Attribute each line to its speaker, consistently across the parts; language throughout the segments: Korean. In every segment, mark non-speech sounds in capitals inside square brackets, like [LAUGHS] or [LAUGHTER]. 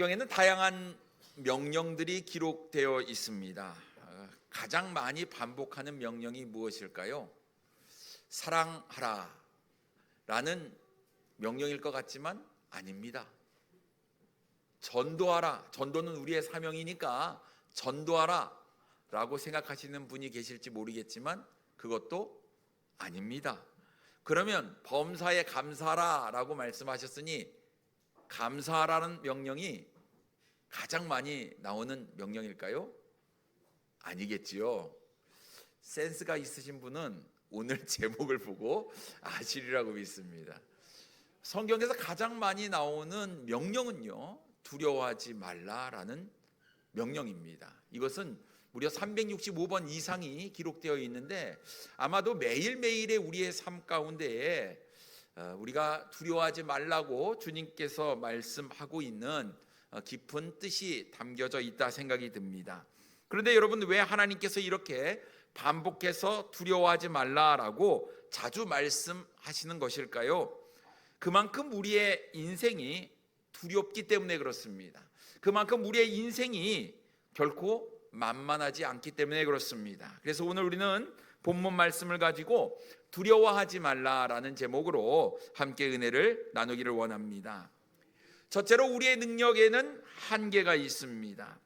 Speaker 1: 성경에는 다양한 명령들이 기록되어 있습니다. 어, 가장 많이 반복하는 명령이 무엇일까요? 사랑하라 라는 명령일 것 같지만 아닙니다. 전도하라. 전도는 우리의 사명이니까 전도하라 라고 생각하시는 분이 계실지 모르겠지만 그것도 아닙니다. 그러면 범사에 감사하라 라고 말씀하셨으니 감사하라는 명령이 가장 많이 나오는 명령일까요? 아니겠지요. 센스가 있으신 분은 오늘 [LAUGHS] 제목을 보고 아시리라고 믿습니다. 성경에서 가장 많이 나오는 명령은요, 두려워하지 말라라는 명령입니다. 이것은 무려 365번 이상이 기록되어 있는데 아마도 매일매일의 우리의 삶 가운데에 어, 우리가 두려워하지 말라고 주님께서 말씀하고 있는 어, 깊은 뜻이 담겨져 있다 생각이 듭니다. 그런데 여러분 왜 하나님께서 이렇게 반복해서 두려워하지 말라라고 자주 말씀하시는 것일까요? 그만큼 우리의 인생이 두렵기 때문에 그렇습니다. 그만큼 우리의 인생이 결코 만만하지 않기 때문에 그렇습니다. 그래서 오늘 우리는 본문 말씀을 가지고 두려워하지 말라라는 제목으로 함께 은혜를 나누기를 원합니다. 첫째로 우리의 능력에는 한계가 있습니다.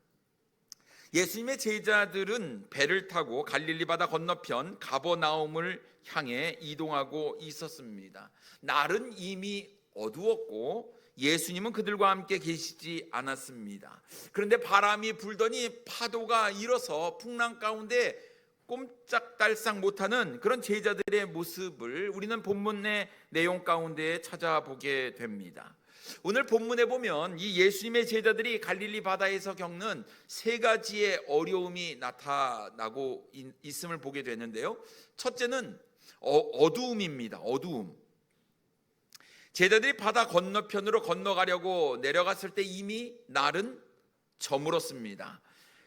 Speaker 1: 예수님의 제자들은 배를 타고 갈릴리 바다 건너편 가버나움을 향해 이동하고 있었습니다. 날은 이미 어두웠고 예수님은 그들과 함께 계시지 않았습니다. 그런데 바람이 불더니 파도가 일어서 풍랑 가운데 꼼짝달싹 못하는 그런 제자들의 모습을 우리는 본문의 내용 가운데 찾아보게 됩니다. 오늘 본문에 보면 이 예수님의 제자들이 갈릴리 바다에서 겪는 세 가지의 어려움이 나타나고 있음을 보게 되는데요. 첫째는 어, 어두움입니다. 어두움. 제자들이 바다 건너편으로 건너가려고 내려갔을 때 이미 날은 저물었습니다.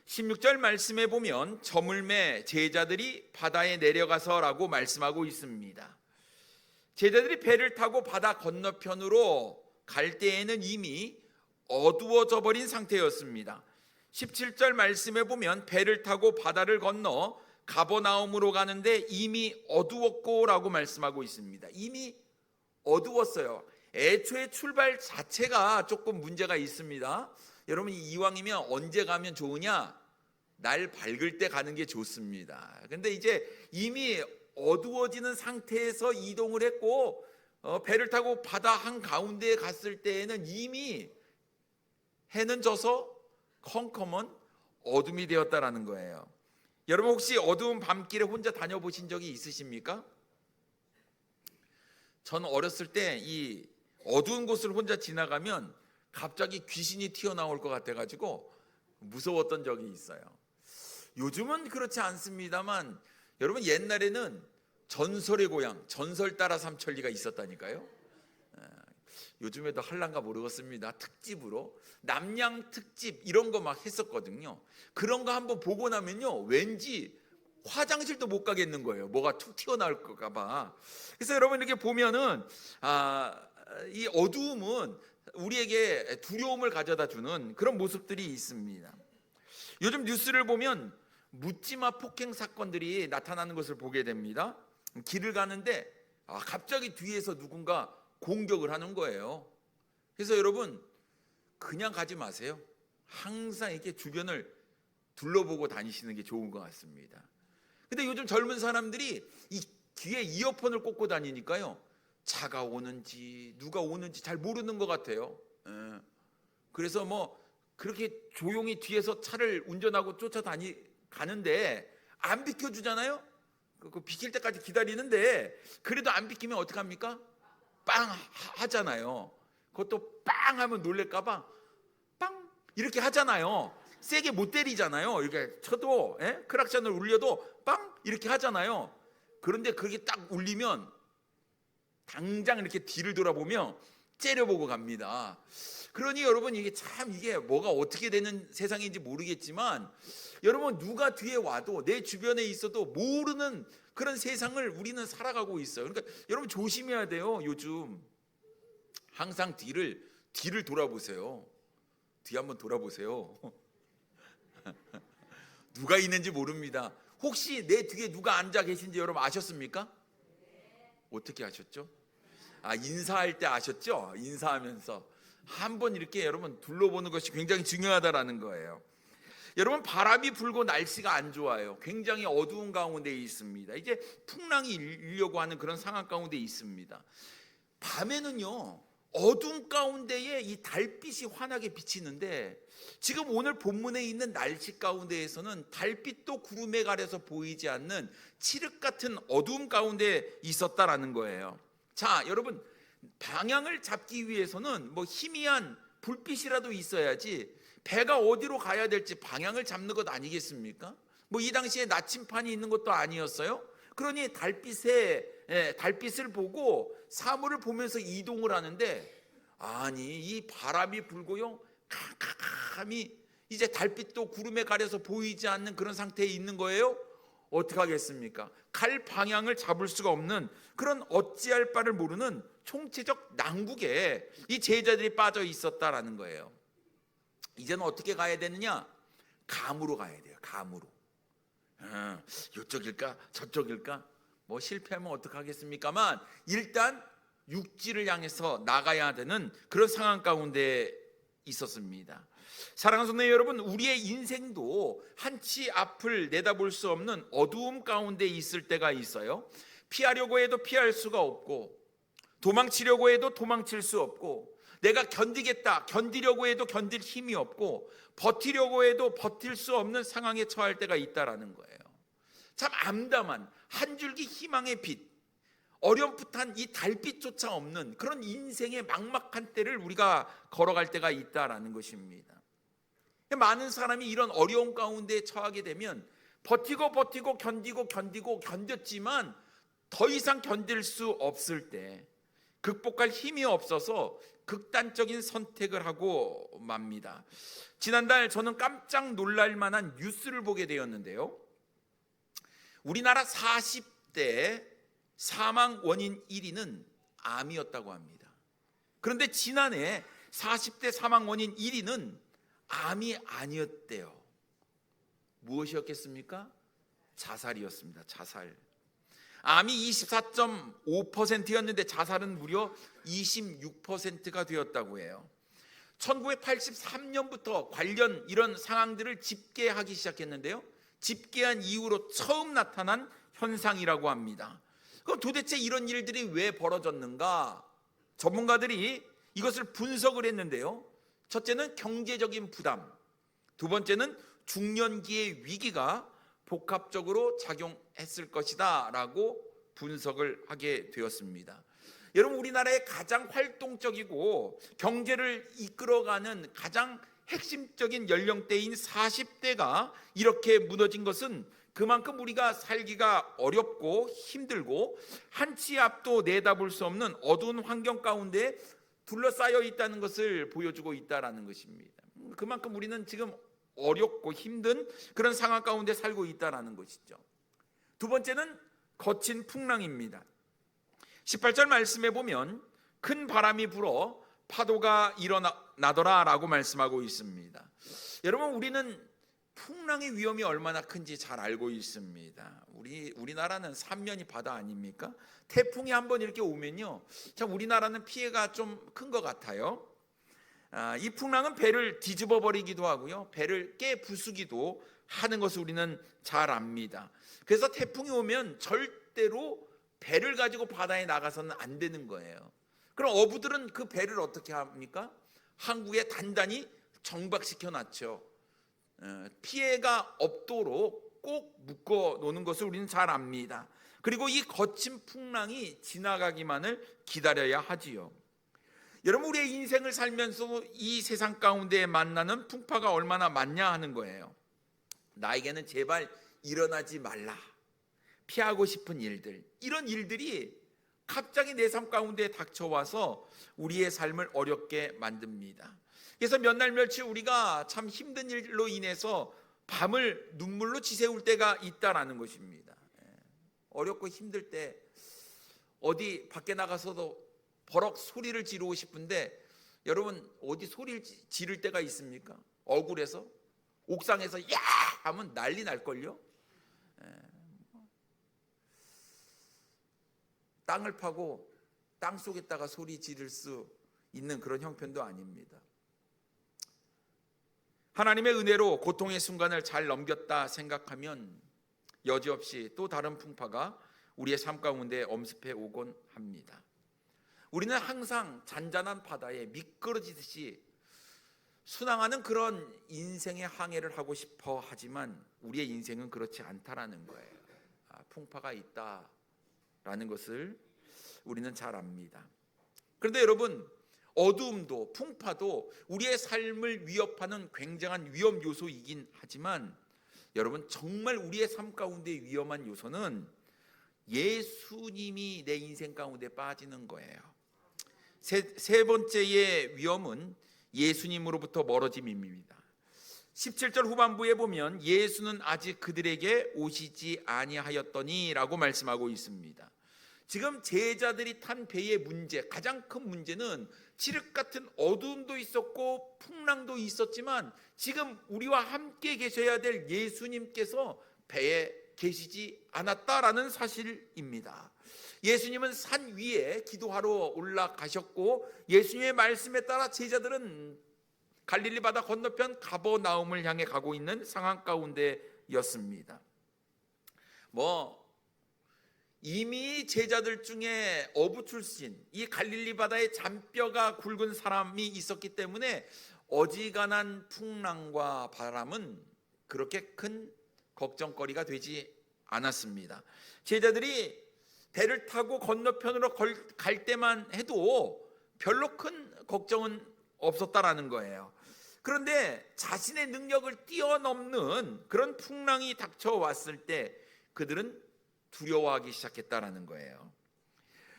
Speaker 1: 16절 말씀에 보면 저물매 제자들이 바다에 내려가서라고 말씀하고 있습니다. 제자들이 배를 타고 바다 건너편으로 갈 때에는 이미 어두워져 버린 상태였습니다. 17절 말씀에 보면 배를 타고 바다를 건너 가버나움으로 가는데 이미 어두웠고라고 말씀하고 있습니다. 이미 어두웠어요. 애초에 출발 자체가 조금 문제가 있습니다. 여러분 이왕이면 언제 가면 좋으냐? 날 밝을 때 가는 게 좋습니다. 근데 이제 이미 어두워지는 상태에서 이동을 했고 어, 배를 타고 바다 한 가운데에 갔을 때에는 이미 해는 져서 컴컴은 어둠이 되었다라는 거예요. 여러분 혹시 어두운 밤길에 혼자 다녀보신 적이 있으십니까? 저는 어렸을 때 이 어두운 곳을 혼자 지나가면 갑자기 귀신이 튀어나올 것 같아가지고 무서웠던 적이 있어요. 요즘은 그렇지 않습니다만 여러분 옛날에는 전설의 고향, 전설 따라 삼천리가 있었다니까요. 요즘에도 할란가 모르겠습니다. 특집으로 남양 특집 이런 거 막 했었거든요. 그런 거 한번 보고 나면요, 왠지 화장실도 못 가겠는 거예요. 뭐가 툭 튀어나올까 봐. 그래서 여러분 이렇게 보면은 아, 이 어두움은 우리에게 두려움을 가져다 주는 그런 모습들이 있습니다. 요즘 뉴스를 보면 묻지마 폭행 사건들이 나타나는 것을 보게 됩니다. 길을 가는데 아, 갑자기 뒤에서 누군가 공격을 하는 거예요. 그래서 여러분 그냥 가지 마세요. 항상 이렇게 주변을 둘러보고 다니시는 게 좋은 것 같습니다. 근데 요즘 젊은 사람들이 이 귀에 이어폰을 꽂고 다니니까요. 차가 오는지 누가 오는지 잘 모르는 것 같아요. 예. 그래서 뭐 그렇게 조용히 뒤에서 차를 운전하고 쫓아다니 가는데 안 비켜주잖아요. 그, 그 비킬 때까지 기다리는데 그래도 안 비키면 어떡 합니까? 빵 하잖아요. 그것도 빵 하면 놀랄까봐 빵 이렇게 하잖아요. 세게 못 때리잖아요. 이렇게 쳐도 예? 크락션을 울려도 빵 이렇게 하잖아요. 그런데 그게 딱 울리면 당장 이렇게 뒤를 돌아보며 째려보고 갑니다. 그러니 여러분 이게 참 이게 뭐가 어떻게 되는 세상인지 모르겠지만 여러분 누가 뒤에 와도 내 주변에 있어도 모르는 그런 세상을 우리는 살아가고 있어요. 그러니까 여러분 조심해야 돼요. 요즘 항상 뒤를 뒤를 돌아보세요. 뒤 한번 돌아보세요. [LAUGHS] 누가 있는지 모릅니다. 혹시 내 뒤에 누가 앉아 계신지 여러분 아셨습니까? 어떻게 아셨죠? 아 인사할 때 아셨죠? 인사하면서 한 번 이렇게 여러분 둘러보는 것이 굉장히 중요하다라는 거예요. 여러분 바람이 불고 날씨가 안 좋아요. 굉장히 어두운 가운데 있습니다. 이제 풍랑이 일려고 하는 그런 상황 가운데 있습니다. 밤에는요 어두운 가운데에 이 달빛이 환하게 비치는데 지금 오늘 본문에 있는 날씨 가운데에서는 달빛도 구름에 가려서 보이지 않는 칠흑 같은 어두움 가운데 있었다라는 거예요. 자, 여러분 방향을 잡기 위해서는 뭐 희미한 불빛이라도 있어야지 배가 어디로 가야 될지 방향을 잡는 것 아니겠습니까? 뭐 이 당시에 나침판이 있는 것도 아니었어요. 그러니 달빛에 예, 달빛을 보고 사물을 보면서 이동을 하는데 아니 이 바람이 불고요 캄캄함이 이제 달빛도 구름에 가려서 보이지 않는 그런 상태에 있는 거예요. 어떻게 하겠습니까? 갈 방향을 잡을 수가 없는 그런 어찌할 바를 모르는 총체적 난국에 이 제자들이 빠져 있었다라는 거예요. 이제는 어떻게 가야 되느냐? 감으로 가야 돼요. 감으로. 어, 이쪽일까 저쪽일까 뭐 실패하면 어떡하겠습니까만 일단 육지를 향해서 나가야 되는 그런 상황 가운데 있었습니다. 사랑하는 성도 여러분, 우리의 인생도 한치 앞을 내다볼 수 없는 어두움 가운데 있을 때가 있어요. 피하려고 해도 피할 수가 없고 도망치려고 해도 도망칠 수 없고 내가 견디겠다 견디려고 해도 견딜 힘이 없고 버티려고 해도 버틸 수 없는 상황에 처할 때가 있다라는 거예요. 참 암담한 한 줄기 희망의 빛, 어렴풋한 이 달빛조차 없는 그런 인생의 막막한 때를 우리가 걸어갈 때가 있다라는 것입니다. 많은 사람이 이런 어려운 가운데 처하게 되면 버티고 버티고 견디고 견디고 견뎠지만 더 이상 견딜 수 없을 때 극복할 힘이 없어서 극단적인 선택을 하고 맙니다. 지난달 저는 깜짝 놀랄 만한 뉴스를 보게 되었는데요. 우리나라 40대 사망 원인 1위는 암이었다고 합니다. 그런데 지난해 40대 사망 원인 1위는 암이 아니었대요. 무엇이었겠습니까? 자살이었습니다. 자살. 암이 24.5%였는데 자살은 무려 26%가 되었다고 해요. 1983년부터 관련 이런 상황들을 집계하기 시작했는데요. 집계한 이후로 처음 나타난 현상이라고 합니다. 그럼 도대체 이런 일들이 왜 벌어졌는가? 전문가들이 이것을 분석을 했는데요. 첫째는 경제적인 부담, 두 번째는 중년기의 위기가 복합적으로 작용했을 것이다 라고 분석을 하게 되었습니다. 여러분 우리나라의 가장 활동적이고 경제를 이끌어가는 가장 핵심적인 연령대인 40대가 이렇게 무너진 것은 그만큼 우리가 살기가 어렵고 힘들고 한치 앞도 내다볼 수 없는 어두운 환경 가운데 둘러싸여 있다는 것을 보여주고 있다라는 것입니다. 그만큼 우리는 지금 어렵고 힘든 그런 상황 가운데 살고 있다라는 것이죠. 두 번째는 거친 풍랑입니다. 18절 말씀에 보면 큰 바람이 불어 파도가 일어나더라라고 말씀하고 있습니다. 여러분 우리는 풍랑의 위험이 얼마나 큰지 잘 알고 있습니다. 우리 우리나라는 삼면이 바다 아닙니까? 태풍이 한번 이렇게 오면요, 참 우리나라는 피해가 좀 큰 것 같아요. 아, 이 풍랑은 배를 뒤집어 버리기도 하고요, 배를 깨 부수기도 하는 것을 우리는 잘 압니다. 그래서 태풍이 오면 절대로 배를 가지고 바다에 나가서는 안 되는 거예요. 그럼 어부들은 그 배를 어떻게 합니까? 항구에 단단히 정박시켜 놨죠. 어, 피해가 없도록 꼭 묶어 놓는 것을 우리는 잘 압니다. 그리고 이 거친 풍랑이 지나가기만을 기다려야 하지요. 여러분 우리의 인생을 살면서 이 세상 가운데 만나는 풍파가 얼마나 많냐 하는 거예요. 나에게는 제발 일어나지 말라. 피하고 싶은 일들. 이런 일들이 갑자기 내 삶 가운데 닥쳐와서 우리의 삶을 어렵게 만듭니다. 그래서 몇 날 며칠 우리가 참 힘든 일로 인해서 밤을 눈물로 지새울 때가 있다라는 것입니다. 예. 어렵고 힘들 때 어디 밖에 나가서도 버럭 소리를 지르고 싶은데 여러분 어디 소리를 지- 지를 때가 있습니까? 억울해서 옥상에서 야 하면 난리 날 걸요. 땅을 파고 땅 속에다가 소리 지를 수 있는 그런 형편도 아닙니다. 하나님의 은혜로 고통의 순간을 잘 넘겼다 생각하면 여지없이 또 다른 풍파가 우리의 삶 가운데 엄습해 오곤 합니다. 우리는 항상 잔잔한 바다에 미끄러지듯이 순항하는 그런 인생의 항해를 하고 싶어 하지만 우리의 인생은 그렇지 않다라는 거예요. 아, 풍파가 있다라는 것을 우리는 잘 압니다. 그런데 여러분 어두움도 풍파도 우리의 삶을 위협하는 굉장한 위험 요소이긴 하지만 여러분 정말 우리의 삶 가운데 위험한 요소는 예수님이 내 인생 가운데 빠지는 거예요. 세, 세 번째의 위험은 예수님으로부터 멀어짐입니다. 17절 후반부에 보면 예수는 아직 그들에게 오시지 아니하였더니라고 말씀하고 있습니다. 지금 제자들이 탄 배의 문제, 가장 큰 문제는 칠흑 같은 어두움도 있었고 풍랑도 있었지만 지금 우리와 함께 계셔야 될 예수님께서 배에 계시지 않았다라는 사실입니다. 예수님은 산 위에 기도하러 올라가셨고 예수님의 말씀에 따라 제자들은 갈릴리 바다 건너편 가버나움을 향해 가고 있는 상황 가운데였습니다. 뭐 이미 제자들 중에 어부 출신 이 갈릴리 바다에 잔뼈가 굵은 사람이 있었기 때문에 어지간한 풍랑과 바람은 그렇게 큰 걱정거리가 되지 않았습니다. 제자들이 배를 타고 건너편으로 걸- 갈 때만 해도 별로 큰 걱정은 없었다라는 거예요. 그런데 자신의 능력을 뛰어넘는 그런 풍랑이 닥쳐왔을 때 그들은 두려워하기 시작했다라는 거예요.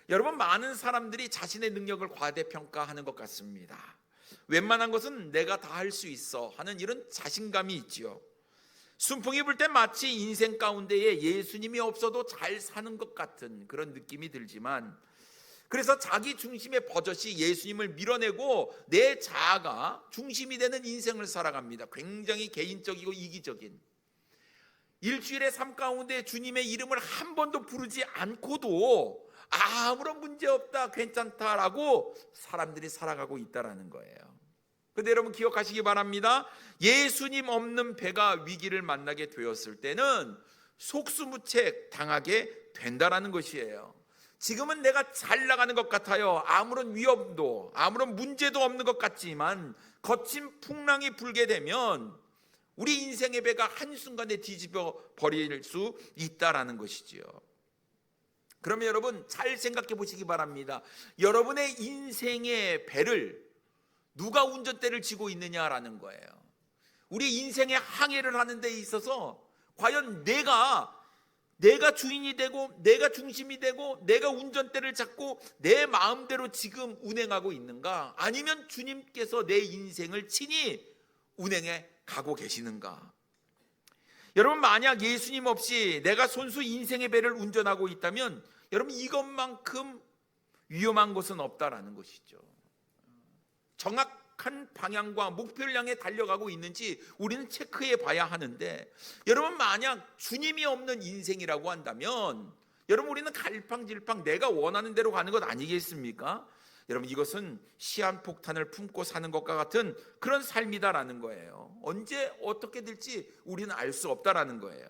Speaker 1: 여러분 많은 사람들이 자신의 능력을 과대평가하는 것 같습니다. 웬만한 것은 내가 다 할 수 있어 하는 이런 자신감이 있지요. 순풍이 불 때 마치 인생 가운데에 예수님이 없어도 잘 사는 것 같은 그런 느낌이 들지만 그래서 자기 중심의 버젓이 예수님을 밀어내고 내 자아가 중심이 되는 인생을 살아갑니다. 굉장히 개인적이고 이기적인 일주일의 삶 가운데 주님의 이름을 한 번도 부르지 않고도 아무런 문제 없다, 괜찮다라고 사람들이 살아가고 있다라는 거예요. 근데 여러분 기억하시기 바랍니다. 예수님 없는 배가 위기를 만나게 되었을 때는 속수무책 당하게 된다라는 것이에요. 지금은 내가 잘 나가는 것 같아요. 아무런 위험도, 아무런 문제도 없는 것 같지만 거친 풍랑이 불게 되면 우리 인생의 배가 한순간에 뒤집어 버릴 수 있다라는 것이지요. 그러면 여러분 잘 생각해 보시기 바랍니다. 여러분의 인생의 배를 누가 운전대를 쥐고 있느냐라는 거예요. 우리 인생의 항해를 하는 데 있어서 과연 내가 내가 주인이 되고 내가 중심이 되고 내가 운전대를 잡고 내 마음대로 지금 운행하고 있는가? 아니면 주님께서 내 인생을 친히 운행해 가고 계시는가? 여러분 만약 예수님 없이 내가 손수 인생의 배를 운전하고 있다면 여러분 이것만큼 위험한 것은 없다라는 것이죠. 정확한 방향과 목표를 향해 달려가고 있는지 우리는 체크해 봐야 하는데 여러분 만약 주님이 없는 인생이라고 한다면 여러분 우리는 갈팡질팡 내가 원하는 대로 가는 것 아니겠습니까? 여러분 이것은 시한폭탄을 품고 사는 것과 같은 그런 삶이다라는 거예요. 언제 어떻게 될지 우리는 알 수 없다라는 거예요.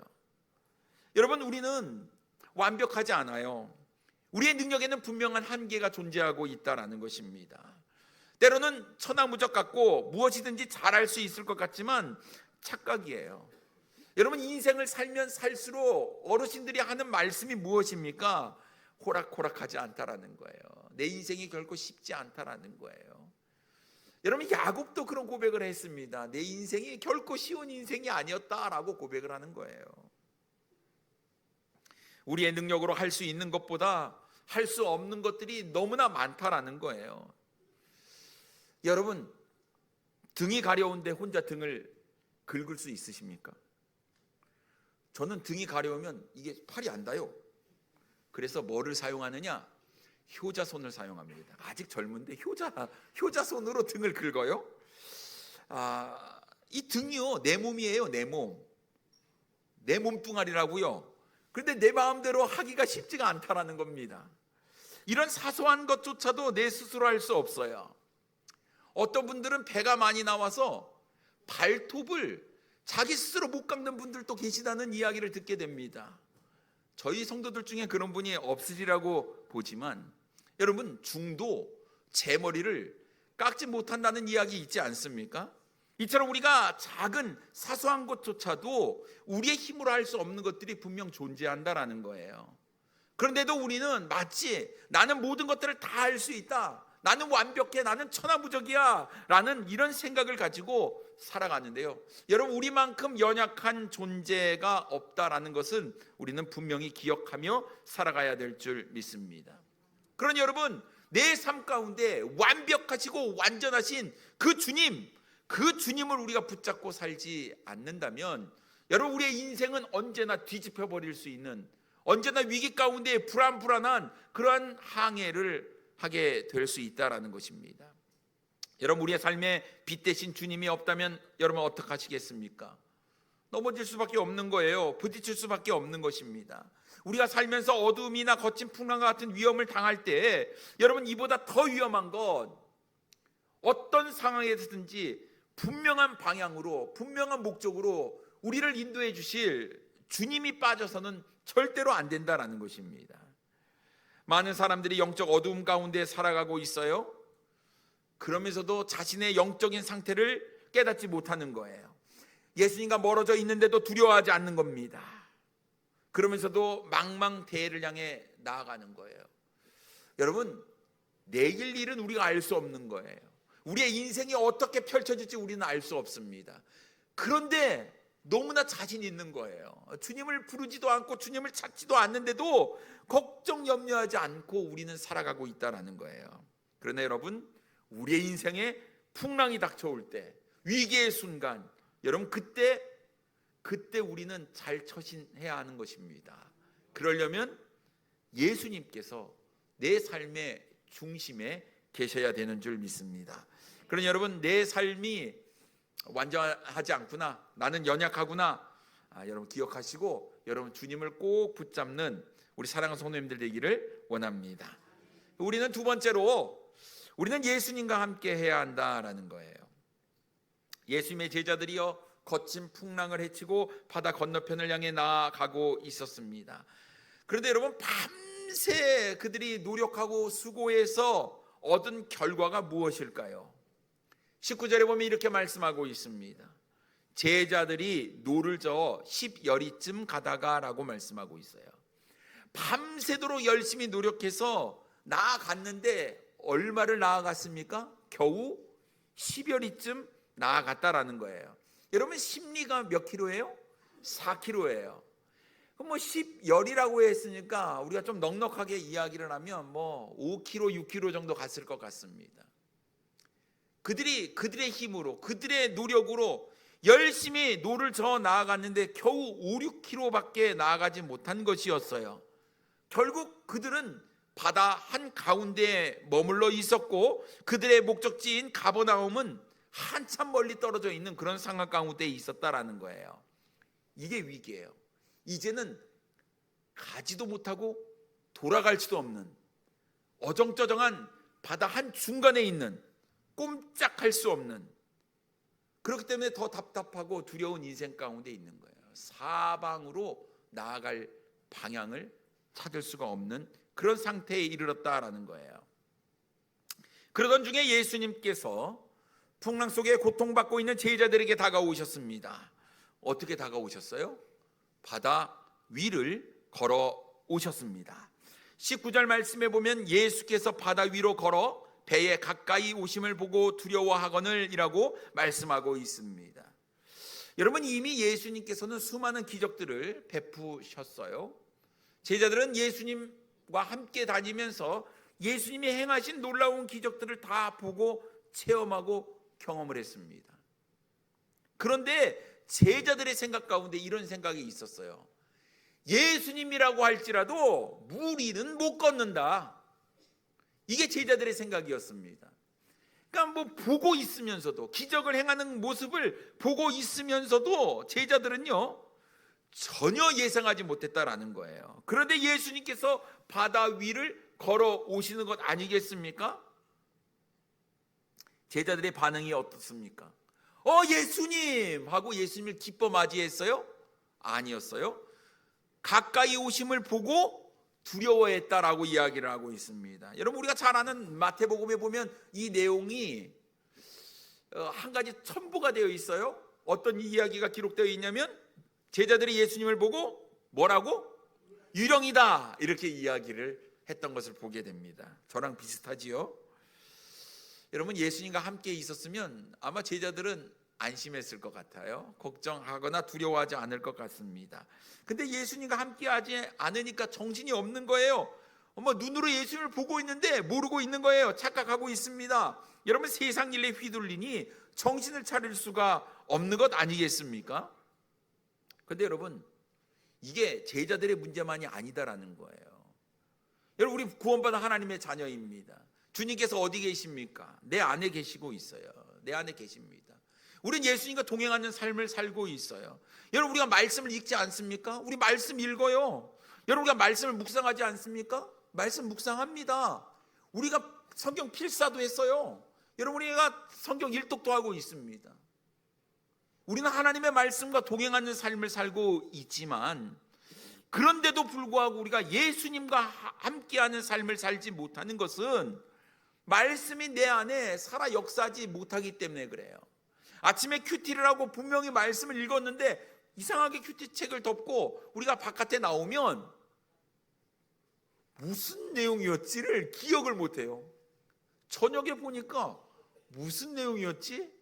Speaker 1: 여러분 우리는 완벽하지 않아요. 우리의 능력에는 분명한 한계가 존재하고 있다라는 것입니다. 때로는 천하무적 같고 무엇이든지 잘할 수 있을 것 같지만 착각이에요. 여러분 인생을 살면 살수록 어르신들이 하는 말씀이 무엇입니까? 호락호락하지 않다라는 거예요. 내 인생이 결코 쉽지 않다라는 거예요. 여러분 야곱도 그런 고백을 했습니다. 내 인생이 결코 쉬운 인생이 아니었다라고 고백을 하는 거예요. 우리의 능력으로 할 수 있는 것보다 할 수 없는 것들이 너무나 많다라는 거예요. 여러분 등이 가려운데 혼자 등을 긁을 수 있으십니까? 저는 등이 가려우면 이게 팔이 안 닿아요. 그래서 뭐를 사용하느냐? 효자손을 사용합니다. 아직 젊은데 효자 효자손으로 등을 긁어요? 아, 이 등이요 내 몸이에요 내 몸. 내 몸뚱아리라고요. 그런데 내 마음대로 하기가 쉽지가 않다라는 겁니다. 이런 사소한 것조차도 내 스스로 할 수 없어요. 어떤 분들은 배가 많이 나와서 발톱을 자기 스스로 못 깎는 분들도 계시다는 이야기를 듣게 됩니다. 저희 성도들 중에 그런 분이 없으리라고 보지만 여러분 중도 제 머리를 깎지 못한다는 이야기 있지 않습니까? 이처럼 우리가 작은 사소한 것조차도 우리의 힘으로 할 수 없는 것들이 분명 존재한다라는 거예요. 그런데도 우리는 마치 나는 모든 것들을 다 할 수 있다. 나는 완벽해. 나는 천하무적이야. 라는 이런 생각을 가지고 살아가는데요. 여러분, 우리만큼 연약한 존재가 없다라는 것은 우리는 분명히 기억하며 살아가야 될 줄 믿습니다. 그러니 여러분, 내 삶 가운데 완벽하시고 완전하신 그 주님, 그 주님을 우리가 붙잡고 살지 않는다면 여러분, 우리의 인생은 언제나 뒤집혀 버릴 수 있는 언제나 위기 가운데 불안불안한 그러한 항해를 하게 될 수 있다라는 것입니다. 여러분 우리의 삶에 빛 대신 주님이 없다면 여러분 어떻게 하시겠습니까? 넘어질 수밖에 없는 거예요. 부딪힐 수밖에 없는 것입니다. 우리가 살면서 어둠이나 거친 풍랑과 같은 위험을 당할 때 여러분 이보다 더 위험한 건 어떤 상황에서든지 분명한 방향으로 분명한 목적으로 우리를 인도해 주실 주님이 빠져서는 절대로 안 된다라는 것입니다. 많은 사람들이 영적 어두움 가운데 살아가고 있어요. 그러면서도 자신의 영적인 상태를 깨닫지 못하는 거예요. 예수님과 멀어져 있는데도 두려워하지 않는 겁니다. 그러면서도 망망대해를 향해 나아가는 거예요. 여러분, 내일 일은 우리가 알 수 없는 거예요. 우리의 인생이 어떻게 펼쳐질지 우리는 알 수 없습니다. 그런데 너무나 자신 있는 거예요. 주님을 부르지도 않고 주님을 찾지도 않는데도 걱정 염려하지 않고 우리는 살아가고 있다라는 거예요. 그러나 여러분, 우리의 인생에 풍랑이 닥쳐올 때, 위기의 순간, 여러분 그때 그때 우리는 잘 처신해야 하는 것입니다. 그러려면 예수님께서 내 삶의 중심에 계셔야 되는 줄 믿습니다. 그러니 여러분 내 삶이 완전하지 않구나. 나는 연약하구나. 아, 여러분 기억하시고 여러분 주님을 꼭 붙잡는 우리 사랑하는 성도님들 되기를 원합니다. 우리는 두 번째로 우리는 예수님과 함께 해야 한다라는 거예요. 예수님의 제자들이요 거친 풍랑을 헤치고 바다 건너편을 향해 나아가고 있었습니다. 그런데 여러분 밤새 그들이 노력하고 수고해서 얻은 결과가 무엇일까요? 19절에 보면 이렇게 말씀하고 있습니다. 제자들이 노를 저어 10여리쯤 가다가라고 말씀하고 있어요. 밤새도록 열심히 노력해서 나아갔는데 얼마를 나아갔습니까? 겨우 10여리쯤 나아갔다라는 거예요. 여러분 심리가 몇 킬로예요? 4킬로예요. 그럼 뭐 10열이라고 했으니까 우리가 좀 넉넉하게 이야기를 하면 뭐 5킬로, 6킬로 정도 갔을 것 같습니다. 그들이 그들의 힘으로 그들의 노력으로 열심히 노를 저어 나아갔는데 겨우 5, 6킬로밖에 나아가지 못한 것이었어요. 결국 그들은 바다 한 가운데에 머물러 있었고 그들의 목적지인 가버나움은 한참 멀리 떨어져 있는 그런 상황 가운데 있었다라는 거예요. 이게 위기예요. 이제는 가지도 못하고 돌아갈지도 없는 어정쩌정한 바다 한 중간에 있는 꼼짝할 수 없는 그렇기 때문에 더 답답하고 두려운 인생 가운데 있는 거예요. 사방으로 나아갈 방향을 찾을 수가 없는 그런 상태에 이르렀다라는 거예요. 그러던 중에 예수님께서 풍랑 속에 고통받고 있는 제자들에게 다가오셨습니다. 어떻게 다가오셨어요? 바다 위를 걸어 오셨습니다. 19절 말씀에 보면 예수께서 바다 위로 걸어 배에 가까이 오심을 보고 두려워하거늘이라고 말씀하고 있습니다. 여러분 이미 예수님께서는 수많은 기적들을 베푸셨어요. 제자들은 예수님과 함께 다니면서 예수님이 행하신 놀라운 기적들을 다 보고 체험하고 경험을 했습니다. 그런데 제자들의 생각 가운데 이런 생각이 있었어요. 예수님이라고 할지라도 무리는 못 걷는다. 이게 제자들의 생각이었습니다. 그러니까 뭐 보고 있으면서도 기적을 행하는 모습을 보고 있으면서도 제자들은요 전혀 예상하지 못했다라는 거예요. 그런데 예수님께서 바다 위를 걸어 오시는 것 아니겠습니까? 제자들의 반응이 어떻습니까? 어 예수님 하고 예수님을 기뻐 맞이했어요? 아니었어요. 가까이 오심을 보고 두려워했다라고 이야기를 하고 있습니다. 여러분 우리가 잘 아는 마태복음에 보면 이 내용이 어, 한 가지 첨부가 되어 있어요. 어떤 이야기가 기록되어 있냐면 제자들이 예수님을 보고 뭐라고 유령이다 이렇게 이야기를 했던 것을 보게 됩니다. 저랑 비슷하지요? 여러분 예수님과 함께 있었으면 아마 제자들은 안심했을 것 같아요. 걱정하거나 두려워하지 않을 것 같습니다. 근데 예수님과 함께하지 않으니까 정신이 없는 거예요. 어머 눈으로 예수님을 보고 있는데 모르고 있는 거예요. 착각하고 있습니다. 여러분 세상 일에 휘둘리니 정신을 차릴 수가 없는 것 아니겠습니까? 근데 여러분 이게 제자들의 문제만이 아니다라는 거예요. 여러분 우리 구원받은 하나님의 자녀입니다. 주님께서 어디 계십니까? 내 안에 계시고 있어요. 내 안에 계십니다. 우리는 예수님과 동행하는 삶을 살고 있어요. 여러분 우리가 말씀을 읽지 않습니까? 우리 말씀 읽어요. 여러분 우리가 말씀을 묵상하지 않습니까? 말씀 묵상합니다. 우리가 성경 필사도 했어요. 여러분 우리가 성경 일독도 하고 있습니다. 우리는 하나님의 말씀과 동행하는 삶을 살고 있지만 그런데도 불구하고 우리가 예수님과 함께하는 삶을 살지 못하는 것은 말씀이 내 안에 살아 역사하지 못하기 때문에 그래요. 아침에 큐티를 하고 분명히 말씀을 읽었는데 이상하게 큐티 책을 덮고 우리가 바깥에 나오면 무슨 내용이었지를 기억을 못해요. 저녁에 보니까 무슨 내용이었지?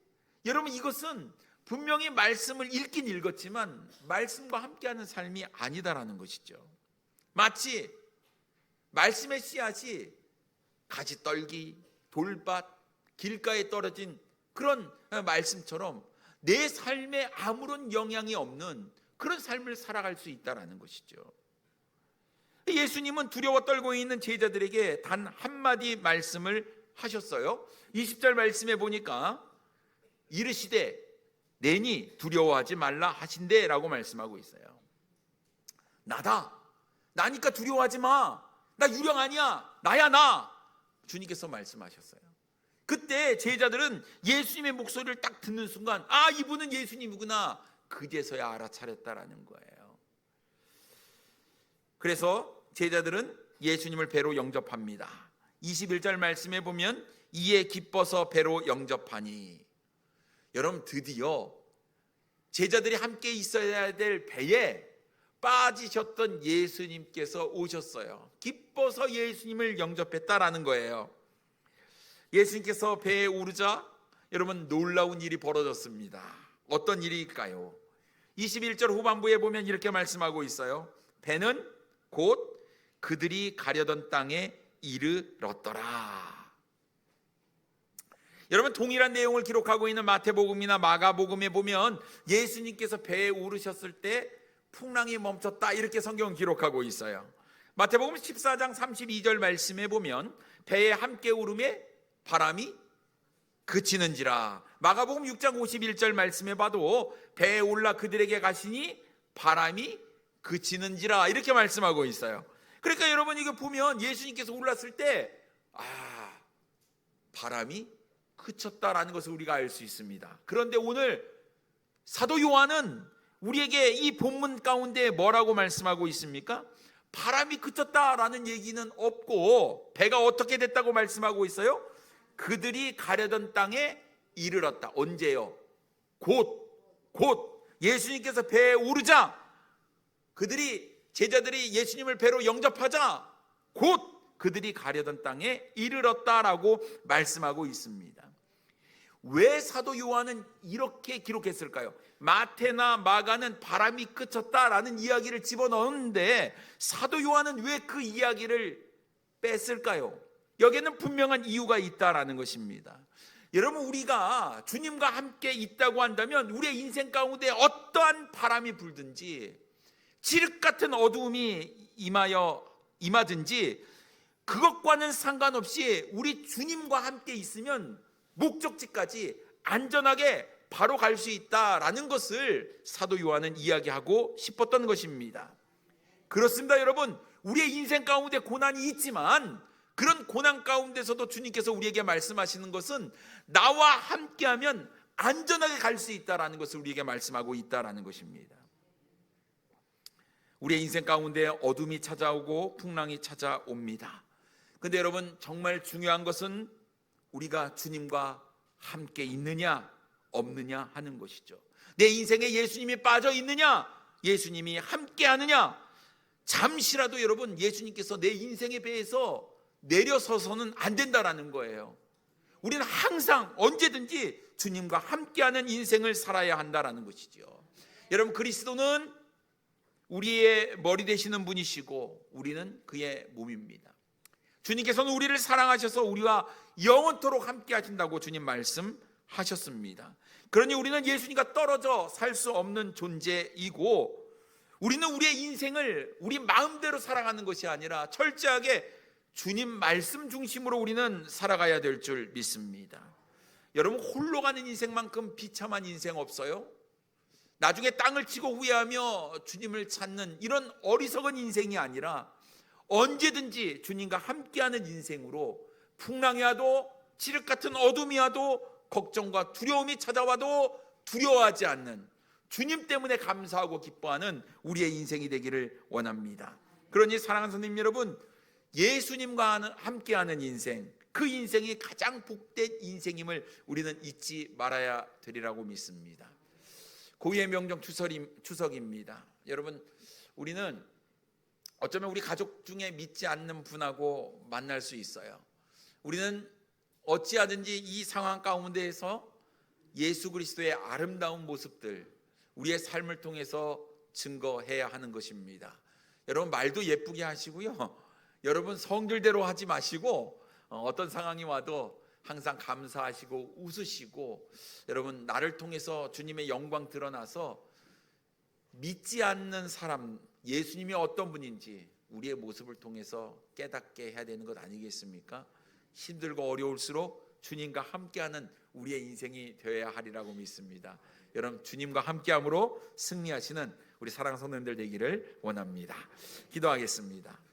Speaker 1: 여러분 이것은 분명히 말씀을 읽긴 읽었지만 말씀과 함께하는 삶이 아니다라는 것이죠. 마치 말씀의 씨앗이 가지 떨기, 돌밭, 길가에 떨어진 그런 말씀처럼 내 삶에 아무런 영향이 없는 그런 삶을 살아갈 수 있다라는 것이죠. 예수님은 두려워 떨고 있는 제자들에게 단 한마디 말씀을 하셨어요. 20절 말씀에 보니까 이르시되 내니 두려워하지 말라 하신대라고 말씀하고 있어요. 나다. 나니까 두려워하지 마. 나 유령 아니야. 나야 나. 주님께서 말씀하셨어요. 그때 제자들은 예수님의 목소리를 딱 듣는 순간 아 이분은 예수님이구나 그제서야 알아차렸다라는 거예요. 그래서 제자들은 예수님을 배로 영접합니다. 21절 말씀에 보면 이에 기뻐서 배로 영접하니 여러분 드디어 제자들이 함께 있어야 될 배에 빠지셨던 예수님께서 오셨어요. 기뻐서 예수님을 영접했다라는 거예요. 예수님께서 배에 오르자 여러분 놀라운 일이 벌어졌습니다. 어떤 일일까요? 21절 후반부에 보면 이렇게 말씀하고 있어요. 배는 곧 그들이 가려던 땅에 이르렀더라. 여러분 동일한 내용을 기록하고 있는 마태복음이나 마가복음에 보면 예수님께서 배에 오르셨을 때 풍랑이 멈췄다 이렇게 성경 기록하고 있어요. 마태복음 14장 32절 말씀에 보면 배에 함께 오름에 바람이 그치는지라. 마가복음 6장 51절 말씀에 봐도 배에 올라 그들에게 가시니 바람이 그치는지라 이렇게 말씀하고 있어요. 그러니까 여러분 이거 보면 예수님께서 올랐을 때 아, 바람이 그쳤다라는 것을 우리가 알 수 있습니다. 그런데 오늘 사도 요한은 우리에게 이 본문 가운데 뭐라고 말씀하고 있습니까? 바람이 그쳤다라는 얘기는 없고 배가 어떻게 됐다고 말씀하고 있어요? 그들이 가려던 땅에 이르렀다. 언제요? 곧, 곧 예수님께서 배에 오르자 그들이 제자들이 예수님을 배로 영접하자 곧 그들이 가려던 땅에 이르렀다라고 말씀하고 있습니다. 왜 사도 요한은 이렇게 기록했을까요? 마테나 마가는 바람이 그쳤다라는 이야기를 집어넣었는데 사도 요한은 왜 그 이야기를 뺐을까요? 여기에는 분명한 이유가 있다라는 것입니다. 여러분 우리가 주님과 함께 있다고 한다면 우리의 인생 가운데 어떠한 바람이 불든지 지륵 같은 어두움이 임하여 임하든지 그것과는 상관없이 우리 주님과 함께 있으면 목적지까지 안전하게 바로 갈 수 있다라는 것을 사도 요한은 이야기하고 싶었던 것입니다. 그렇습니다, 여러분. 우리의 인생 가운데 고난이 있지만 그런 고난 가운데서도 주님께서 우리에게 말씀하시는 것은 나와 함께하면 안전하게 갈 수 있다라는 것을 우리에게 말씀하고 있다라는 것입니다. 우리의 인생 가운데 어둠이 찾아오고 풍랑이 찾아옵니다. 근데 여러분 정말 중요한 것은 우리가 주님과 함께 있느냐 없느냐 하는 것이죠. 내 인생에 예수님이 빠져 있느냐 예수님이 함께 하느냐 잠시라도 여러분 예수님께서 내 인생에 대해서 내려서서는 안 된다라는 거예요. 우리는 항상 언제든지 주님과 함께하는 인생을 살아야 한다라는 것이죠. 여러분 그리스도는 우리의 머리 되시는 분이시고 우리는 그의 몸입니다. 주님께서는 우리를 사랑하셔서 우리와 영원토록 함께 하신다고 주님 말씀하셨습니다. 그러니 우리는 예수님과 떨어져 살 수 없는 존재이고 우리는 우리의 인생을 우리 마음대로 살아가는 것이 아니라 철저하게 주님 말씀 중심으로 우리는 살아가야 될 줄 믿습니다. 여러분 홀로 가는 인생만큼 비참한 인생 없어요? 나중에 땅을 치고 후회하며 주님을 찾는 이런 어리석은 인생이 아니라 언제든지 주님과 함께하는 인생으로 풍랑이 와도 칠흑 같은 어둠이 와도 걱정과 두려움이 찾아와도 두려워하지 않는 주님 때문에 감사하고 기뻐하는 우리의 인생이 되기를 원합니다. 그러니 사랑하는 선생님 여러분, 예수님과 함께하는 인생, 그 인생이 가장 복된 인생임을 우리는 잊지 말아야 되리라고 믿습니다. 고유의 명정 추석입니다. 여러분, 우리는 어쩌면 우리 가족 중에 믿지 않는 분하고 만날 수 있어요. 우리는 어찌하든지 이 상황 가운데에서 예수 그리스도의 아름다운 모습들, 우리의 삶을 통해서 증거해야 하는 것입니다. 여러분 말도 예쁘게 하시고요. 여러분 성질대로 하지 마시고 어, 어떤 상황이 와도 항상 감사하시고 웃으시고 여러분 나를 통해서 주님의 영광 드러나서 믿지 않는 사람 예수님이 어떤 분인지 우리의 모습을 통해서 깨닫게 해야 되는 것 아니겠습니까? 힘들고 어려울수록 주님과 함께하는 우리의 인생이 되어야 하리라고 믿습니다. 여러분 주님과 함께함으로 승리하시는 우리 사랑하는 성도님들 되기를 원합니다. 기도하겠습니다.